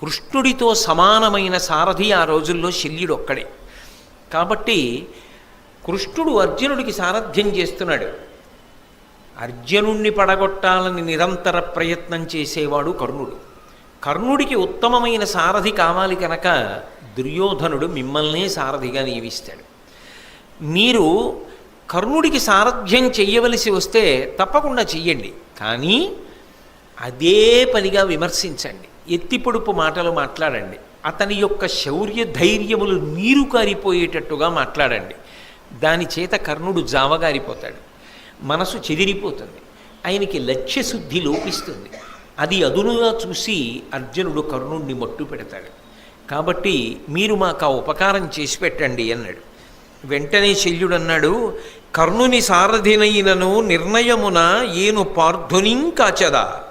కృష్ణుడితో సమానమైన సారథి ఆ రోజుల్లో శల్యుడు ఒక్కడే. కాబట్టి కృష్ణుడు అర్జునుడికి సారథ్యం చేస్తున్నాడు. అర్జునుణ్ణి పడగొట్టాలని నిరంతర ప్రయత్నం చేసేవాడు కర్ణుడు. కర్ణుడికి ఉత్తమమైన సారథి కావాలి కనుక దుర్యోధనుడు మిమ్మల్నే సారథిగా నియమిస్తాడు. మీరు కర్ణుడికి సారథ్యం చెయ్యవలసి వస్తే తప్పకుండా చెయ్యండి. కానీ అదే పనిగా విమర్శించండి. ఎత్తిపొడుపు మాటలు మాట్లాడండి. అతని యొక్క శౌర్య ధైర్యములు నీరు కారిపోయేటట్టుగా మాట్లాడండి. దాని చేత కర్ణుడు జావగారిపోతాడు. మనసు చెదిరిపోతుంది. ఆయనకి లక్ష్యశుద్ధి లోపిస్తుంది. అది అదునుగా చూసి అర్జునుడు కర్ణుడిని మట్టు పెడతాడు. కాబట్టి మీరు మాకు ఆ ఉపకారం చేసి పెట్టండి అన్నాడు. వెంటనే శల్యుడు అన్నాడు కర్ణుని సారథినైనను నిర్ణయమున ఏను పార్థునింకాచదా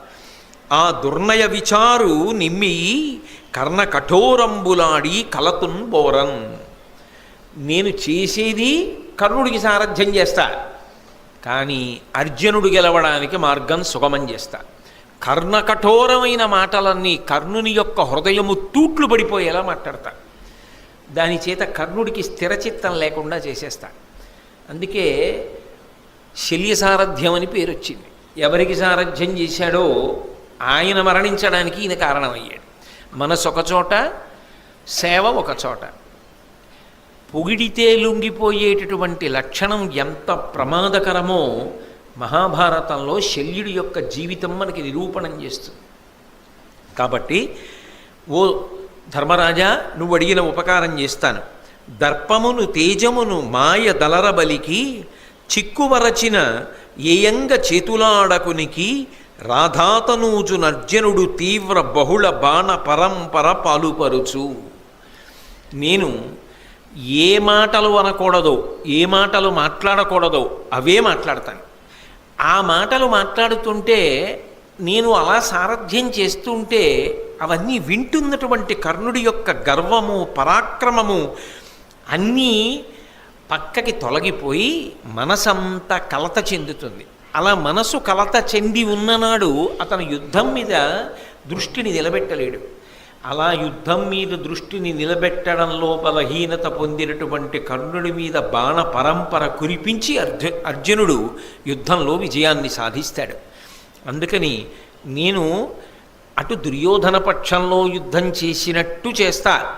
ఆ దుర్నయ విచారు నిమ్మి కర్ణ కఠోరంబులాడి కలతున్ బోరన్. నేను చేసేది కర్ణుడికి సారథ్యం చేస్తా కానీ అర్జునుడు గెలవడానికి మార్గం సుగమం చేస్తా. కర్ణ కఠోరమైన మాటలన్నీ కర్ణుని యొక్క హృదయము తూట్లు పడిపోయేలా మాట్లాడతా. దాని చేత కర్ణుడికి స్థిరచిత్తం లేకుండా చేసేస్తా. అందుకే శల్య సారథ్యం అని పేరు వచ్చింది ఎవరికి సారథ్యం చేశాడో ఆయన మరణించడానికి ఈయన కారణమయ్యాడు. మనసు ఒకచోట సేవ ఒకచోట పొగిడితే లొంగిపోయేటటువంటి లక్షణం ఎంత ప్రమాదకరమో మహాభారతంలో శల్యుడి యొక్క జీవితం మనకి నిరూపణం చేస్తుంది. కాబట్టి ఓ ధర్మరాజా నువ్వు అడిగిన ఉపకారం చేస్తాను. దర్పమును తేజమును మాయ దలరబలికి చిక్కువరచిన ఏయంగ చేతులాడకునికి రాధాతనూజు నర్జనుడు తీవ్ర బహుళ బాణ పరంపర పాలుపరుచు. నేను ఏ మాటలు అనకూడదో ఏ మాటలు మాట్లాడకూడదో అవే మాట్లాడతాను. ఆ మాటలు మాట్లాడుతుంటే నేను అలా సారథ్యం చేస్తుంటే అవన్నీ వింటున్నటువంటి కర్ణుడి యొక్క గర్వము పరాక్రమము అన్నీ పక్కకి తొలగిపోయి మనసంతా కలత చెందుతుంది. అలా మనసు కలత చెంది ఉన్ననాడు అతను యుద్ధం మీద దృష్టిని నిలబెట్టలేడు. అలా యుద్ధం మీద దృష్టిని నిలబెట్టడంలో బలహీనత పొందినటువంటి కర్ణుడి మీద బాణ పరంపర కురిపించి అర్జు అర్జునుడు యుద్ధంలో విజయాన్ని సాధిస్తాడు. అందుకని నేను అటు దుర్యోధన పక్షంలో యుద్ధం చేసినట్టు చేస్తా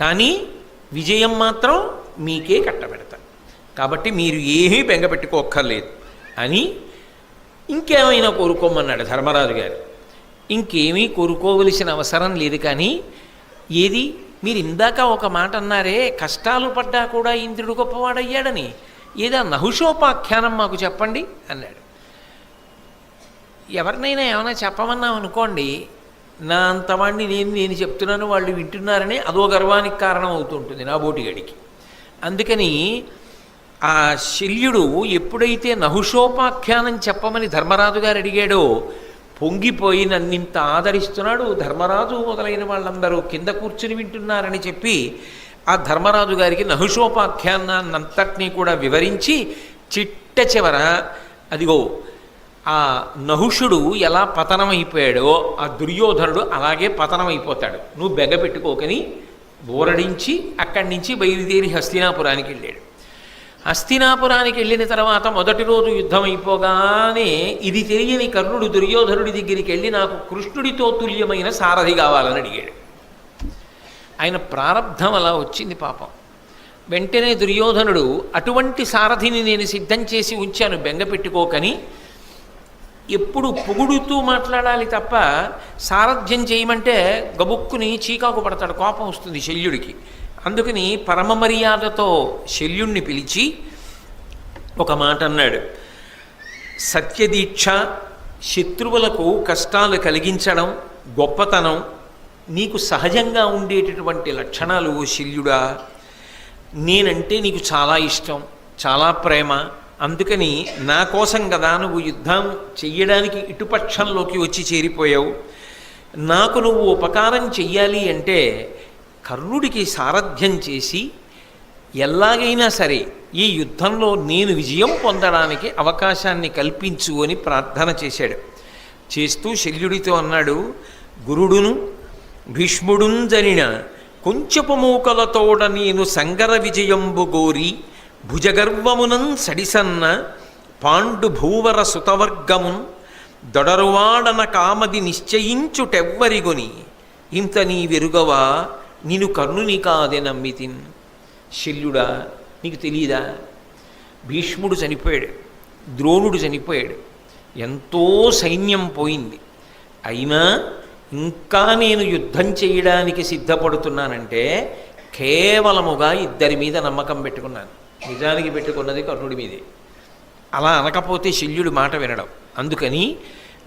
కానీ విజయం మాత్రం మీకే కట్టబెడతా. కాబట్టి మీరు ఏమీ బెంగపెట్టుకోక్కర్లేదు. అని ఇంకేమైనా కోరుకోమన్నాడు ధర్మరాజు గారు. ఇంకేమీ కోరుకోవలసిన అవసరం లేదు కానీ ఏది? మీరు ఇందాక ఒక మాట అన్నారే కష్టాలు పడ్డా కూడా ఇంద్రుడు గొప్పవాడయ్యాడని. ఏదా నహుషోపాఖ్యానం మాకు చెప్పండి అన్నాడు. ఎవరినైనా ఏమైనా చెప్పమన్నాం అనుకోండి నా అంతవాణ్ణి నేను నేను చెప్తున్నాను వాళ్ళు వింటున్నారని అదో గర్వానికి కారణం అవుతుంటుంది నా బోటిగడికి అందుకని ఆ శల్యుడు ఎప్పుడైతే నహుషోపాఖ్యానం చెప్పమని ధర్మరాజు గారు అడిగాడో పొంగిపోయి నన్నింత ఆదరిస్తున్నాడు ధర్మరాజు మొదలైన వాళ్ళందరూ. కింద కూర్చుని వింటున్నారని చెప్పి ఆ ధర్మరాజు గారికి నహుషోపాఖ్యానాన్నంతటినీ కూడా వివరించి చిట్ట చివర అదిగో ఆ నహుషుడు ఎలా పతనమైపోయాడో ఆ దుర్యోధనుడు అలాగే పతనమైపోతాడు. నువ్వు బెగ పెట్టుకోకని బోరడించి అక్కడి నుంచి బయలుదేరి హస్తినాపురానికి వెళ్ళాడు. హస్తినాపురానికి వెళ్ళిన తర్వాత మొదటి రోజు యుద్ధం అయిపోగానే ఇది తెలియని కర్ణుడు దుర్యోధనుడి దగ్గరికి వెళ్ళి నాకు కృష్ణుడితో తుల్యమైన సారథి కావాలని అడిగాడు. ఆయన ప్రారంధం అలా వచ్చింది పాపం. వెంటనే దుర్యోధనుడు అటువంటి సారథిని నేను సిద్ధం చేసి ఉంచాను బెంగ పెట్టుకోకని. ఎప్పుడు పొగుడుతూ మాట్లాడాలి తప్ప సారథ్యం చేయమంటే గబుక్కుని చీకాకు పడతాడు కోపం వస్తుంది శల్యుడికి. అందుకని పరమ మర్యాదతో శల్యుణ్ణి పిలిచి ఒక మాట అన్నాడు. సత్యదీక్ష శత్రువులకు కష్టాలు కలిగించడం గొప్పతనం నీకు సహజంగా ఉండేటటువంటి లక్షణాలు శల్యుడా నేనంటే నీకు చాలా ఇష్టం చాలా ప్రేమ అందుకని నా కోసం కదా నువ్వు యుద్ధం చెయ్యడానికి ఇటుపక్షంలోకి వచ్చి చేరిపోయావు. నాకు నువ్వు ఉపకారం చెయ్యాలి అంటే కర్ణుడికి సారథ్యం చేసి ఎలాగైనా సరే ఈ యుద్ధంలో నేను విజయం పొందడానికి అవకాశాన్ని కల్పించు అని ప్రార్థన చేశాడు. చేస్తూ శల్యుడితో అన్నాడు గురుడును భీష్ముడుంజనిన కొంచెపు మూకలతోడ నేను సంగర విజయంబు గోరి భుజగర్వమునం సడిసన్న పాండు భూవర సుతవర్గమున్ దొడరువాడన కామది నిశ్చయించుటెవ్వరిగొని ఇంత నీ వెరుగవా నేను కర్ణుని కాదే నమ్మితిన్ శల్యుడా నీకు తెలియదా భీష్ముడు చనిపోయాడు ద్రోణుడు చనిపోయాడు. ఎంతో సైన్యం పోయింది. అయినా ఇంకా నేను యుద్ధం చేయడానికి సిద్ధపడుతున్నానంటే కేవలముగా ఇద్దరి మీద నమ్మకం పెట్టుకున్నాను. నిజానికి పెట్టుకున్నది కర్ణుడి మీదే. అలా అనకపోతే శల్యుడు మాట వినడం. అందుకని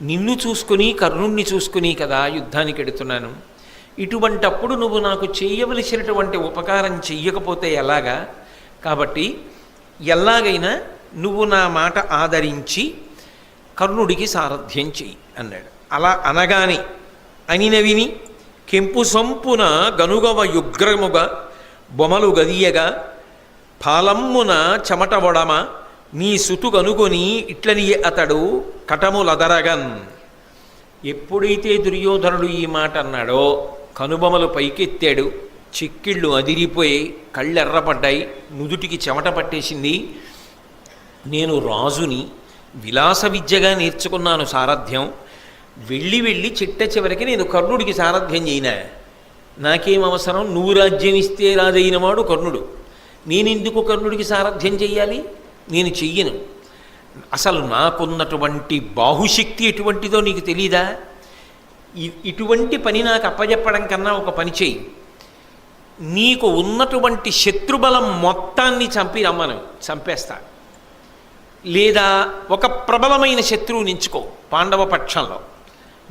నిన్ను చూసుకుని కర్ణుణ్ణి చూసుకుని కదా యుద్ధానికి ఎడుతున్నాను. ఇటువంటప్పుడు నువ్వు నాకు చేయవలసినటువంటి ఉపకారం చెయ్యకపోతే ఎలాగా? కాబట్టి ఎలాగైనా నువ్వు నా మాట ఆదరించి కర్ణుడికి సారథ్యం చెయ్యి అన్నాడు. అలా అనగానే అనినవిని కెంపు సొంపున గనుగవ యుగ్రముగా బొమలు గదియగా ఫాలమ్మున చెమట నీ సుతు కనుగొని ఇట్లని అతడు కటములదరగన్. ఎప్పుడైతే దుర్యోధనుడు ఈ మాట అన్నాడో కనుబొమలు పైకెత్తాడు. చిక్కిళ్ళు అదిరిపోయి కళ్ళు ఎర్రపడ్డాయి నుదుటికి చెమట పట్టేసింది. నేను రాజుని విలాస విద్యగా నేర్చుకున్నాను సారథ్యం. వెళ్ళి వెళ్ళి చిట్ట చివరికి నేను కర్ణుడికి సారథ్యం చేయినా. నాకేం అవసరం? నువ్వు రాజ్యం ఇస్తే రాజైన వాడు కర్ణుడు. నేనెందుకు కర్ణుడికి సారథ్యం చెయ్యాలి? నేను చెయ్యను. అసలు నాకున్నటువంటి బాహుశక్తి ఎటువంటిదో నీకు తెలీదా? ఇటువంటి పని నాకు అప్పజెప్పడం కన్నా ఒక పని చెయ్యి నీకు ఉన్నటువంటి శత్రుబలం మొత్తాన్ని చంపి రమ్మను చంపేస్తా. లేదా ఒక ప్రబలమైన శత్రువుని ఎంచుకో పాండవ పక్షంలో.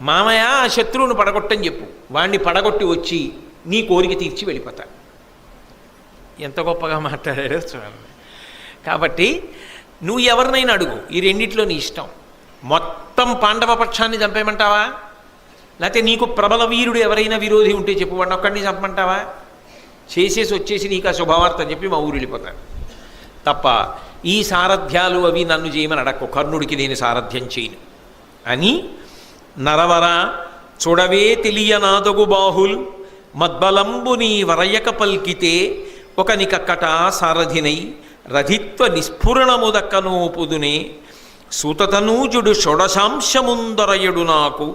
మామయ్య ఆ శత్రువును పడగొట్టని చెప్పు. వాణ్ణి పడగొట్టి వచ్చి నీ కోరిక తీర్చి వెళ్ళిపోతా. ఎంత గొప్పగా మాట్లాడారో చూడండి. కాబట్టి నువ్వు ఎవరినైనా అడుగు ఈ రెండిట్లో నీ ఇష్టం. మొత్తం పాండవ పక్షాన్ని చంపేయమంటావా? లేకపోతే నీకు ప్రబల వీరుడు ఎవరైనా విరోధి ఉంటే చెప్పు వాడిని ఒక్కడిని చంపమంటావా? చేసేసి వచ్చేసి నీకు ఆ శుభవార్త చెప్పి మా ఊరు వెళ్ళిపోతాను తప్ప ఈ సారథ్యాలు అవి నన్ను చేయమని అడక్కు కర్ణుడికి నేను సారథ్యం చేయను. అని నరవర చూడవే తెలియనాదగు బాహుల్ మద్బలంబు నీ వరయక పల్కితే ఒకనికక్కట సారథినై రథిత్వ నిస్ఫురణముదక్కనోపుదునే సుతతనూజుడు షొడశాంశముందరయుడు నాకు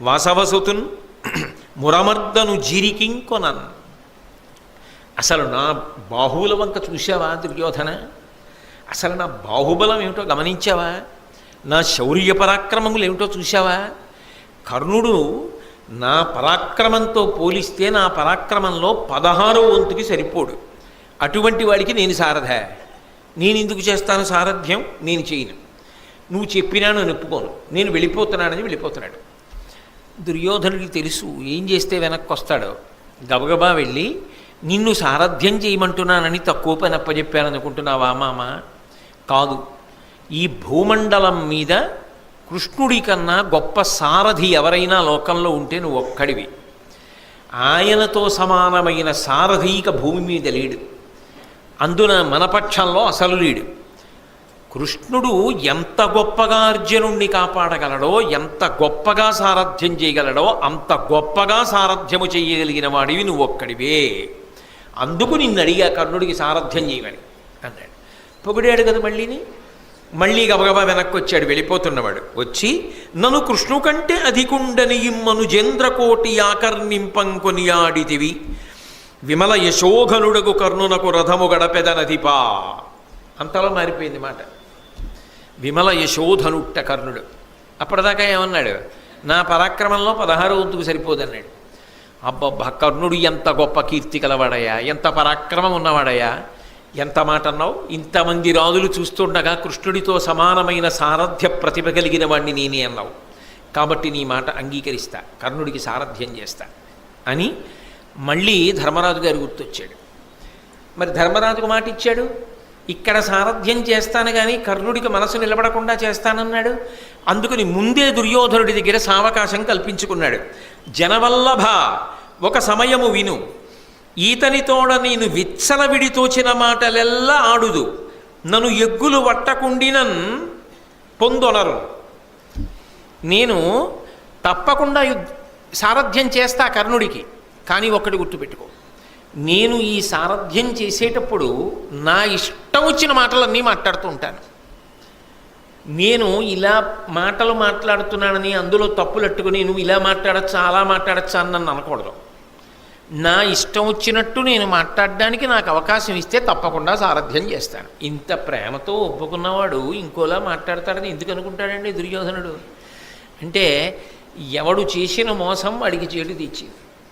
వాసవసుతున్ మురమర్దను జిరికింకొనన్ అసలు నా బాహువుల వంక చూసావా దుర్యోధన? అసలు నా బాహుబలం ఏమిటో గమనించావా? నా శౌర్య పరాక్రమములు ఏమిటో చూసావా కర్ణుడు నా పరాక్రమంతో పోలిస్తే నా పరాక్రమంలో పదహారో వంతుకి సరిపోడు. అటువంటి వాడికి నేను సారథ. నేను ఎందుకు చేస్తాను సారథ్యం? నేను చేయను. నువ్వు చెప్పినా నేను ఒప్పుకోను. నేను వెళ్ళిపోతున్నానని వెళ్ళిపోతున్నాడు. దుర్యోధనుడికి తెలుసు ఏం చేస్తే వెనక్కి వస్తాడో గబగబా వెళ్ళి నిన్ను సారథ్యం చేయమంటున్నానని తక్కువ పని అప్పచెప్పాననుకుంటున్నావా మామ? కాదు. ఈ భూమండలం మీద కృష్ణుడి కన్నా గొప్ప సారథి ఎవరైనా లోకంలో ఉంటే నువ్వు ఒక్కడివి. ఆయనతో సమానమైన సారథీక భూమి మీద లేడు. అందున మన పక్షంలో అసలు లేడు. కృష్ణుడు ఎంత గొప్పగా అర్జునుణ్ణి కాపాడగలడో ఎంత గొప్పగా సారథ్యం చేయగలడో అంత గొప్పగా సారథ్యము చేయగలిగిన వాడివి నువ్వు ఒక్కడివే అందుకు నిన్ను అడిగా కర్ణుడికి సారథ్యం చేయమని అన్నాడు. పొగిడాడు కదా మళ్ళీని? మళ్ళీ గబగబా వెనక్కి వచ్చాడు వెళ్ళిపోతున్నవాడు. వచ్చి నన్ను కృష్ణు కంటే అధికుండని ఇమ్మను జంద్రకోటి ఆకర్ణింపంకొనియాడితివి విమల యశోఘనుడకు కర్ణునకు రథము గడపెదనధిపా. అంతలో మారిపోయింది మాట. విమల యశోధనుట్ట కర్ణుడు అప్పటిదాకా ఏమన్నాడు? నా పరాక్రమంలో పదహారు వంతుకు సరిపోదన్నాడు అబ్బబ్బ కర్ణుడు ఎంత గొప్ప కీర్తి కలవాడయా ఎంత పరాక్రమం ఉన్నవాడయా ఎంత మాట అన్నావు? ఇంతమంది రాజులు చూస్తుండగా కృష్ణుడితో సమానమైన సారథ్య ప్రతిభ కలిగిన వాడిని నేనే అన్నావు. కాబట్టి నీ మాట అంగీకరిస్తా కర్ణుడికి సారథ్యం చేస్తా అని మళ్ళీ ధర్మరాజు గారు గుర్తొచ్చాడు. మరి ధర్మరాజుకు మాట ఇచ్చాడు ఇక్కడ సారథ్యం చేస్తాను కానీ కర్ణుడికి మనసు నిలబడకుండా చేస్తానన్నాడు. అందుకని ముందే దుర్యోధనుడి దగ్గర సావకాశం కల్పించుకున్నాడు. జనవల్లభ ఒక సమయము విను. ఈతనితోడ నేను విచ్చలవిడి తోచిన మాటలెల్లా ఆడుదు. నన్ను ఎగ్గులు వట్టకుండినన్ పొందొనరు. నేను తప్పకుండా సారథ్యం చేస్తా కర్ణుడికి కానీ ఒక్కటి గుర్తుపెట్టుకో. నేను ఈ సారథ్యం చేసేటప్పుడు నా ఇష్టం వచ్చిన మాటలన్నీ మాట్లాడుతూ ఉంటాను. నేను ఇలా మాటలు మాట్లాడుతున్నానని అందులో తప్పులట్టుకుని నువ్వు ఇలా మాట్లాడచ్చా అలా మాట్లాడచ్చా అని నన్ను అనకూడదు. నా ఇష్టం వచ్చినట్టు నేను మాట్లాడడానికి నాకు అవకాశం ఇస్తే తప్పకుండా సారథ్యం చేస్తాను. ఇంత ప్రేమతో ఒప్పుకున్నవాడు ఇంకోలా మాట్లాడతాడని ఎందుకు అనుకుంటాడండి దుర్యోధనుడు? అంటే ఎవడు చేసిన మోసం వాడికి చేడు తెచ్చింది